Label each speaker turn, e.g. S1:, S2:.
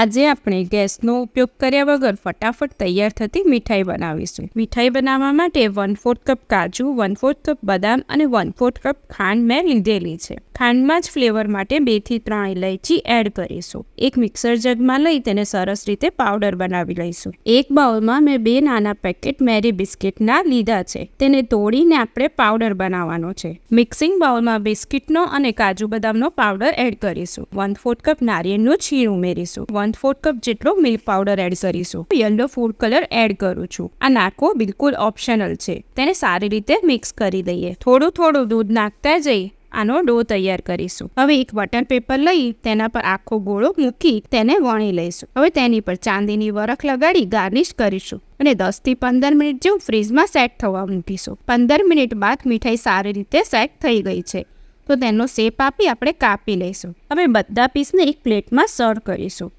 S1: આજે આપણે ગેસનો ઉપયોગ કર્યા વગર ફટાફટ તૈયાર થતી મીઠાઈ બનાવીશું. મીઠાઈ બનાવવા માટે વન ફોર્થ કપ કાજુ વન ફોર્થ કપ બદામ અને વન ફોર્થ કપ ખાંડ મેં લીધેલી છે. ખાંડમાં જ ફ્લેવર માટે બેથી ત્રણ ઇલાયચી એડ કરીશું. એક મિક્સર જગમાં લઈ તેને સરસ રીતે પાવડર બનાવી લઈશું. એક બાઉલમાં મેં બે નાના પેકેટ મેરી બિસ્કિટના લીધા છે. તેને તોડીને આપણે પાવડર બનાવવાનો છે. મિક્સિંગ બાઉલમાં બિસ્કિટનો અને કાજુ બદામનો પાવડર એડ કરીશું. વન ફોર્થ કપ નારિયેળનું છીણ ઉમેરીશું. વન ફોર્થ કપ જેટલો મિલ્ક પાવડર એડ કરીશું. યલો ફૂડ કલર એડ કરું છું. આ નાખવો બિલકુલ ઓપ્શનલ છે. તેને સારી રીતે મિક્સ કરી દઈએ. થોડું થોડું દૂધ નાખતા જઈ આનો ડો તૈયાર કરીશું. હવે એક બટર પેપર લઈ તેના પર આખો ગોળો મૂકી તેને વણી લઈશું. હવે તેની પર ચાંદીની વરખ લગાડી ગાર્નિશ કરીશું. અને દસથી પંદર મિનિટ જેવું ફ્રીજમાં સેટ થવા મૂકીશું. પંદર મિનિટ બાદ મીઠાઈ સારી રીતે સેટ થઈ ગઈ છે. તો તેનો શેપ આપી આપણે કાપી લઈશું. હવે બધા પીસને એક પ્લેટમાં સર્વ કરીશું.